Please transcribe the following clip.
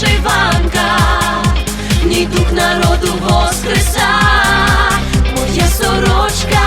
вишиванка, ні дух народу воскреса, моя сорочка.